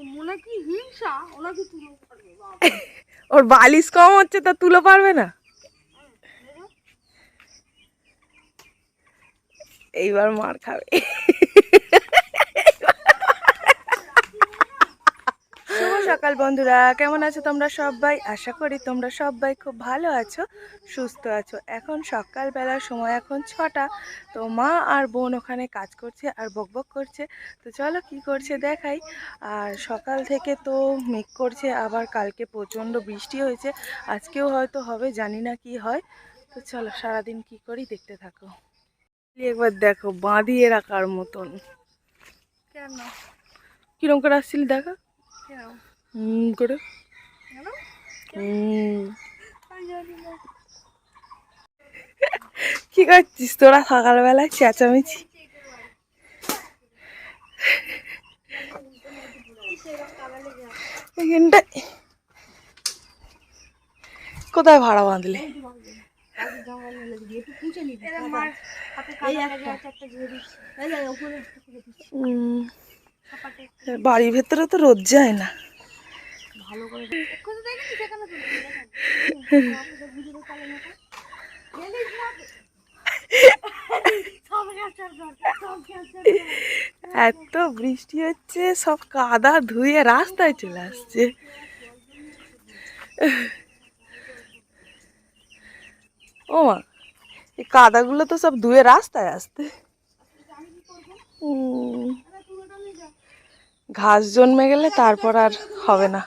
ওর মনে কি হিংসা? ওরা তুলো ওর বালিশ কম হচ্ছে তা তুলে পারবে না? এইবার মার খাবে। সকাল বন্ধুরা, কেমন আছো তোমরা সবাই? আশা করি তোমরা সবাই খুব ভালো আছো, সুস্থ আছো। এখন সকালবেলার সময়, এখন ছটা। তো মা আর বোন ওখানে কাজ করছে আর বকবক করছে। তো চলো কি করছে দেখাই। আর সকাল থেকে তো মেঘ করছে, আবার কালকে প্রচণ্ড বৃষ্টি হয়েছে। আজকেও হয়তো হবে, জানি না কি হয়। তো চলো সারাদিন কি করি দেখতে থাকো। একবার দেখো, বাঁধিয়ে রাখার মতন। কেন? কিরম করে আসছিলি, দেখা? হুম করে? কি করছিস তোরা সকালবেলায়? চেঁচামেচি? এখানটায় কোথায় ভাড়া বাঁধলে? কাজের জামা মেলে দিবি। একটু পুঁছে নিবি। মার হাতে কাদা লেগে আছে একটা ঝুড়ি এই যে উপরে একটা করে দিচ্ছি। উম, ছাপাতে বাড়ির ভেতরে তো রোদ যায় না। ভালো করে এত বৃষ্টি হচ্ছে সব কাদা ধুয়ে রাস্তায় চলে আসছে। ও মা এই কাদাগুলো তো সব ধুয়ে রাস্তায় আসতে ঘাস জন্মে গেলে তারপর আর হবে না।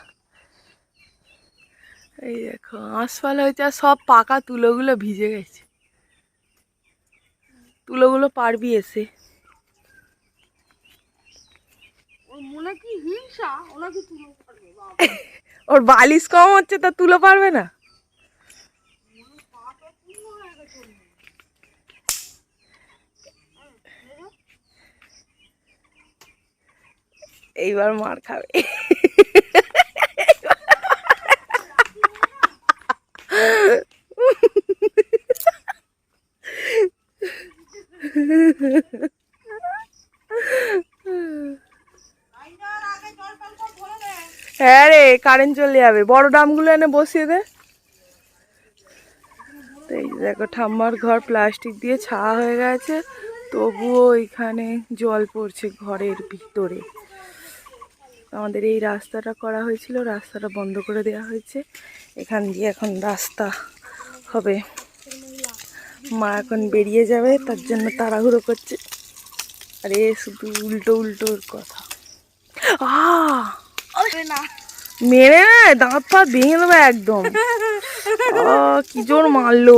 এই দেখো আঁশফল হয়েছে আর সব পাকা তুলোগুলো ভিজে গেছে। তুলোগুলো পারবি এসে। ওর বালিশ কম হচ্ছে তা তুলো পারবে না? এইবার মার খাবে। কারেন্ট চলে যাবে। বড় ড্রামগুলো এনে বসিয়ে দে। এই দেখো, ঠাম্মার ঘর প্লাস্টিক দিয়ে ছাওয়া হয়ে গেছে। তবুও এখানে জল পড়ছে ঘরের ভিতরে। আমাদের এই রাস্তাটা করা হয়েছিল, রাস্তাটা বন্ধ করে দেওয়া হয়েছে। এখান দিয়ে এখন রাস্তা হবে। মা এখন বেরিয়ে যাবে, তার জন্য তাড়াহুড়ো করছে। আরে, শুধু উল্টো উল্টোর কথা। ওরে না। মেরে না দাঁত ফাঁত ভেঙে দেবে একদম কি জোর মারলো।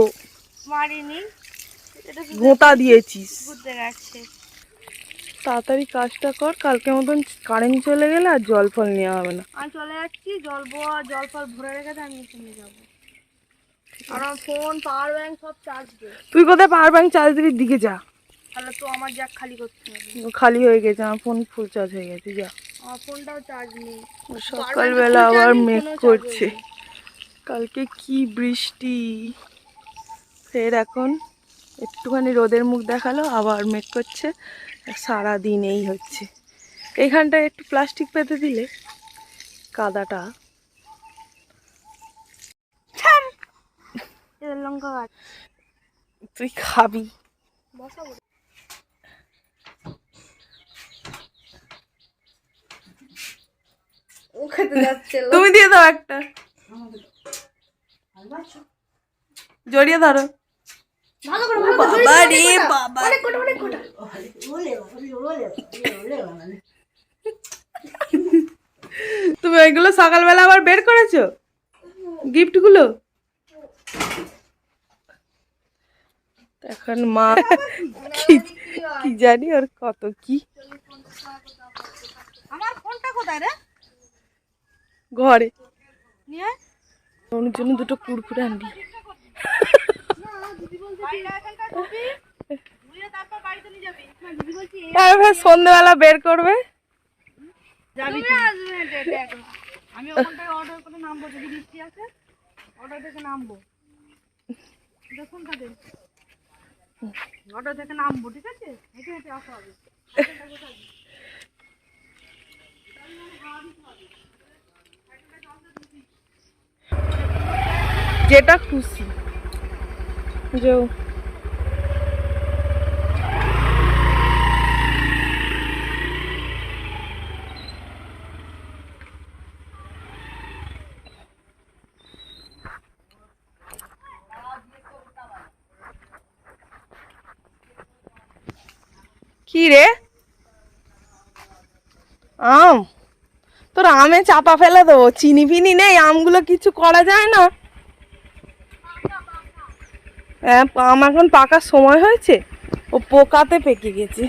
মারিনি। গোঁতা দিয়েছিস। তাড়াতাড়ি কাজটা কর কালকে মতন কারেন্ট চলে গেলে আর জল ফল নেওয়া হবে না। আমি চলে যাচ্ছি জল বোয়া জল ফল ভরে রেখে আমি নিয়ে যাব। আর ফোন পাওয়ার ব্যাংক সব চার্জ দে। তুই কোথায় পাওয়ার ব্যাংক চার্জ দিবি দিকে যা। তাহলে তো আমার জ্যাক খালি করতে হবে। খালি হয়ে গেছে আমার ফোন ফুল চার্জ হয়ে গেছে যা। সকালবেলা আবার মেঘ করছে। কালকে কি বৃষ্টি। ফের এখন একটুখানি রোদের মুখ দেখাল আবার মেঘ করছে। সারা দিন এই হচ্ছে। এইখানটায় একটু প্লাস্টিক পেতে দিলে কাদাটা। এদের লঙ্কা গাছ। তুই খাবি। ও খেতে যাচ্ছে তুমি দিয়ে দাও একটা। জড়িয়ে ধরো। ভালো করে ও বাবা রে বাবা অনেক কোটা অনেক কোটা। তুমি ওইগুলো সকালবেলা আবার বের করেছ? গিফটগুলো? এখন মা কি কি জানি ওর কত কি? আমার ফোনটা কোথায় রে? ঘরে। ওর জন্য দুটো কুড়কুড়ে আনবি। তারপর সন্ধ্যেবেলা বের করবে। আমি ওখানটায় অর্ডার করে নামবো যদি বৃষ্টি আছে অর্ডার থেকে নামবো। দেখুন তাদের অর্ডার থেকে নামবো ঠিক আছে? হেঁটে হেঁটে আসা হবে। যেটা খুশি। যাও। কি রে? আম। তোর আমে চাপা ফেলে দেবো, চিনি ফিনি নেই, আমগুলো কিছু করা যায় না। হ্যাঁ আম এখন পাকার সময় হয়েছে, ও পোকাতে পেকে গেছে।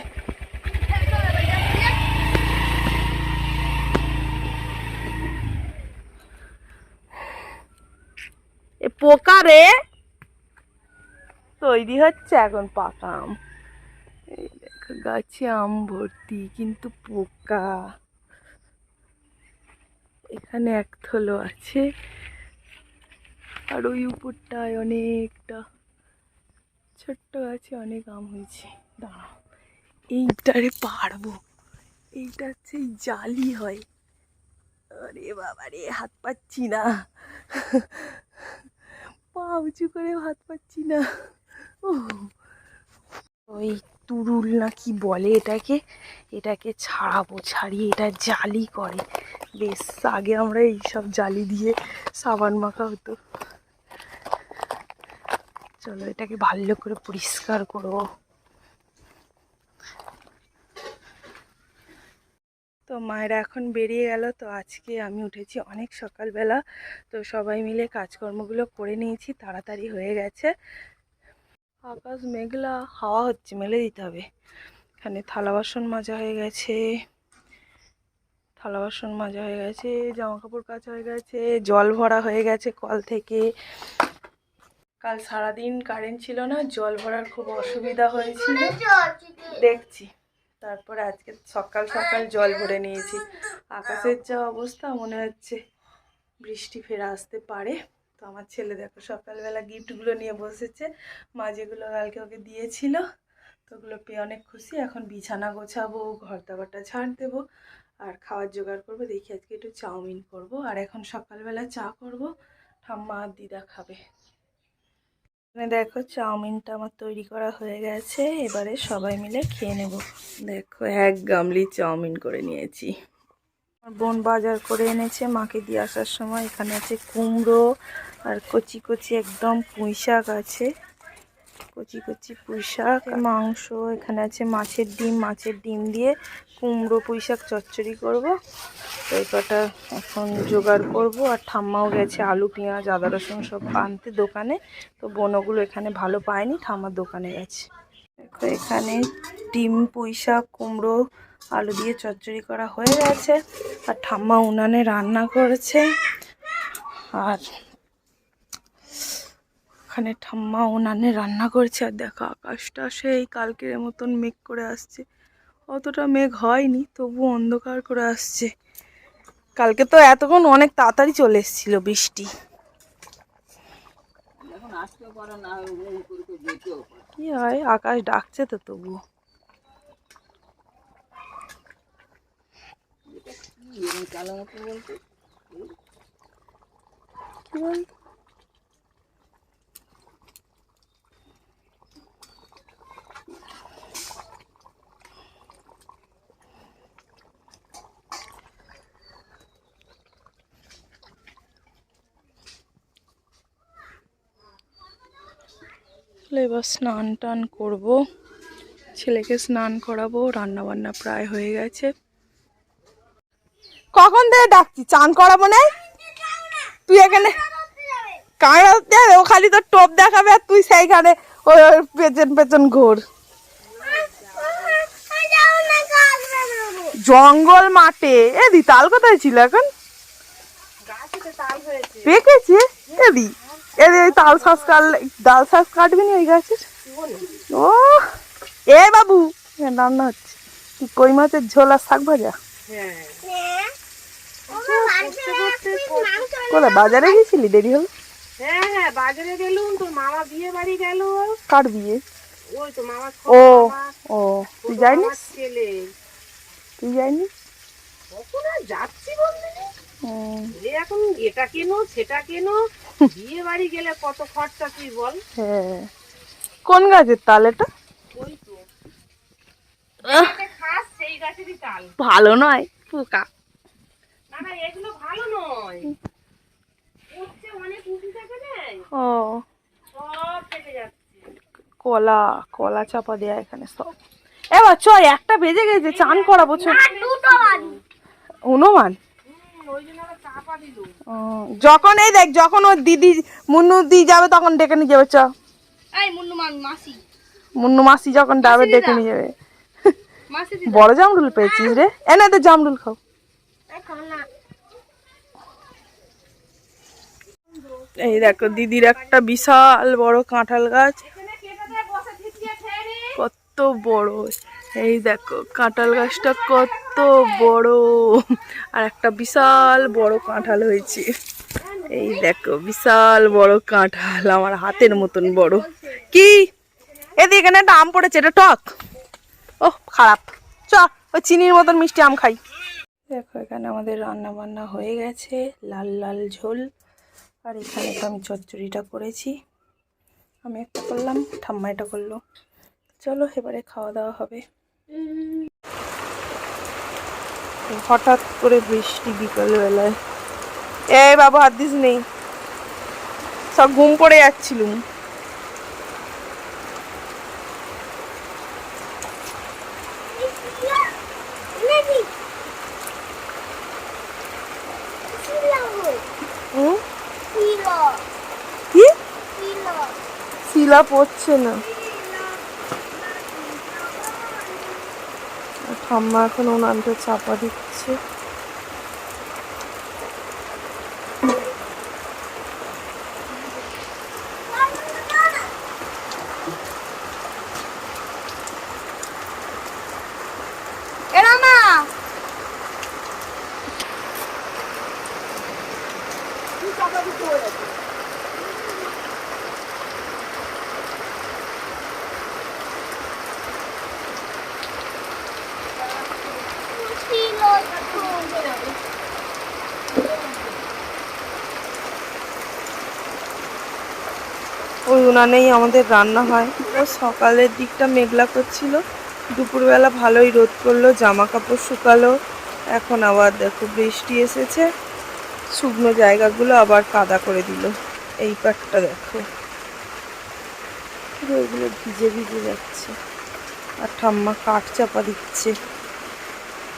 এ পোকা রে! তৈরি হচ্ছে এখন পাকা আম। এই গাছে আম ভর্তি, কিন্তু পোকা। এখানে এক থলো আছে। আর ওই উপরটায় অনেকটা ছোট্ট গাছে অনেক আম হয়েছে। দাঁড়াও, এইটারে পারব। এইটা হচ্ছে জালি হয়। আরে বাবা রে, হাত পাচ্ছি না। পা উঁচু করে হাত পাচ্ছি না। ওই তুরুল না কি বলে এটাকে? এটাকে ছাড়াবো, ছাড়িয়ে এটা জালি করে। বেশ, আগে আমরা এইসব জালি দিয়ে সাবান মাখা হতো। চলো এটাকে ভালো করে পরিষ্কার করব তো মায়েরা এখন বেরিয়ে গেল, তো আজকে আমি উঠেছি অনেক সকালবেলা। তো সবাই মিলে কাজকর্মগুলো করে নিয়েছি, তাড়াতাড়ি হয়ে গেছে। আকাশ মেঘলা, হাওয়া হচ্ছে, মেলে দিতে হবে। এখানে থালা বাসন মাজা হয়ে গেছে। থালা বাসন মাজা হয়ে গেছে জামা কাপড় কাচা হয়ে গেছে, জল ভরা হয়ে গেছে কল থেকে। কাল সারাদিন কারেন্ট ছিল না, জল ভরার খুব অসুবিধা হয়েছিল। দেখছি, তারপরে আজকে সকাল সকাল জল ভরে নিয়েছি। আকাশের যা অবস্থা মনে হচ্ছে বৃষ্টি ফেরা আসতে পারে। তো আমার ছেলে দেখো সকালবেলা গিফটগুলো নিয়ে বসেছে, মা যেগুলো কালকে ওকে দিয়েছিল, তো ওগুলো পেয়ে অনেক খুশি। এখন বিছানা গোছাবো ঘর দাবারটা ঝাড় দেবো। আর খাওয়ার জোগাড় করব, দেখি আজকে একটু চাউমিন করব। আর এখন সকালবেলা চা করব, ঠাম্মা আর দিদা খাবে। এখানে দেখো চাউমিনটা আমার তৈরি করা হয়ে গেছে, এবারে সবাই মিলে খেয়ে নেব। দেখো এক গামলি চাউমিন করে নিয়েছি। বোন বাজার করে এনেছে, মাকে দিয়ে আসার সময় এখানে আছে কুমড়ো আর কচি কচি একদম পুঁই শাক আছে। কচি কচি পুঁই শাক মাংস, এখানে আছে মাছের ডিম মাছের ডিম দিয়ে কুমড়ো পুঁই শাক চচ্চড়ি করব। তো কটা এখন জোগাড় করব। আর ঠাম্মাও গেছে আলু, পেঁয়াজ, আদা, রসুন সব আনতে দোকানে। তো বোনগুলো এখানে ভালো পায়নি, ঠাম্মার দোকানে গেছে। দেখো এখানে ডিম পুঁই শাক কুমড়ো, আলু দিয়ে চচ্চড়ি করা হয়ে গেছে। আর ঠাম্মা উনানে রান্না করেছে। আর ওখানে ঠাম্মা উনানে রান্না করছে আর দেখো আকাশটা সেই কালকের মতন মেঘ করে আসছে। অতটা মেঘ হয়নি তবু অন্ধকার করে আসছে। কালকে তো এতক্ষণ অনেক তাড়াতাড়ি চলে এসেছিল বৃষ্টি। কি হয় আকাশ ডাকছে তো তবু। কি বলতো? তাহলে এবার স্নান টান করব। ছেলেকে স্নান করাবো রান্না বান্না প্রায় হয়ে গেছে। কখন থেকে ডাকছি? চান করাবো না? তুই এখানে কাঁড়াতে ও খালি তোর টোপ দেখাবে আর তুই সেইখানে ওই ওই পেছন পেছন ঘোর। জঙ্গল মাঠে। এদি তাল কোথায় ছিল এখন? পেকেছে? এদি। এদি ওই তাল শাঁস কাটলে ডাল শাঁস কাটবি না ওই গাছের? ও এ বাবু রান্না হচ্ছে। কি কই মাছের ঝোল আর শাক ভাজা? কোথায় বাজারে গেছিলি? দেরি হলো? হ্যাঁ হ্যাঁ বাজারে গেলুম তোর মামা বিয়ে বাড়ি গেল। কার বিয়ে ওই তো মামা ও ও তুই যাইনি? তুই যাইনি? কখন আর যাচ্ছি বলতে এ এখন এটা কেনো সেটা কেনো বিয়ে বাড়ি গেলে কত খরচা তুই বল। হ্যাঁ। কোন গাছের তাল এটা? ওই তো। খাস সেই গাছেরই তাল। ভালো নয় পোকা। না না এগুলো ভালো নয়। উঠছে অনেক উঠি থাকে রে ও। সব থেকে যাচ্ছে। কলা কলা চাপা দেয়া এখানে সব। এবার চ একটা বেজে গেছে চান করাবো বাজু। হনুমান যখন এই দেখ যখন ওর দিদি মুন্নু দি যাবে তখন ডেকে নিয়ে যাবে চ। মুন্নু মাসি। যখন যাবে ডেকে নিয়ে যাবে। বড় জামরুল পেয়েছিস রে। এনে তো জামরুল খাও। এই দেখো দিদির একটা বিশাল বড় কাঁঠাল গাছ। কত বড়। এই দেখো, কাঁঠাল গাছটা কত বড়। আর একটা বিশাল বড় কাঁঠাল হয়েছে। এই দেখো, বিশাল বড় কাঁঠাল, আমার হাতের মতন বড়। কি? এদিকে এখানে একটা আম পড়েছে, এটা টক। ও খারাপ। চ, ওই চিনির মতন মিষ্টি আম খাই। দেখো, এখানে আমাদের রান্না বান্না হয়ে গেছে, লাল লাল ঝোল। আর এখানে তো আমি চচ্চড়িটা করেছি। আমি একটা করলাম, ঠাম্মা এটা করল। চলো এবারে খাওয়া দাওয়া হবে। হঠাৎ করে বৃষ্টি বিকাল বেলায় এই বাবু হাত দিস নেই। সব ঘুম পড়ে যাচ্ছিলুম হুম? কি? শিলা পড়ছে না। আর ঠাম্মা এখন উনানটা চাপা দিচ্ছে এরা না ওই উনানেই আমাদের রান্না হয়। সকালের দিকটা মেঘলা করছিল। দুপুরবেলা ভালোই রোদ করল জামা কাপড় শুকালো। এখন আবার দেখো বৃষ্টি এসেছে। শুকনো জায়গাগুলো আবার কাদা করে দিল। এই পাটটা দেখো। এগুলো ভিজে ভিজে যাচ্ছে। আর ঠাম্মা কাঠ চাপা দিচ্ছে।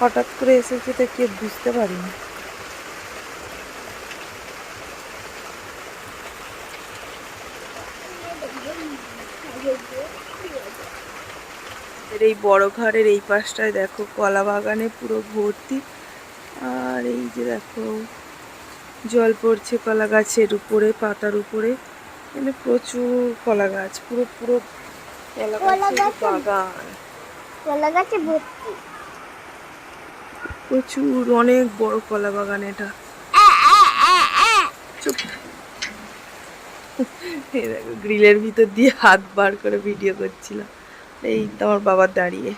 হঠাৎ করে এসেছে তা কে বুঝতে পারিনি। এর এই বড় ঘরের এই পাশটায় দেখো কলা বাগানে পুরো ভর্তি। আর এই যে দেখো জল পড়ছে কলা গাছের উপরে পাতার উপরে। মানে প্রচুর কলা গাছ পুরো পুরো কলা গাছের বাগান। কলা গাছে ভর্তি। প্রচুর, অনেক বড় কলা বাগান এটা। গ্রিলের ভিতর দিয়ে হাত বার করে ভিডিও করছিলাম। এই তোমার বাবার দাঁড়িয়ে।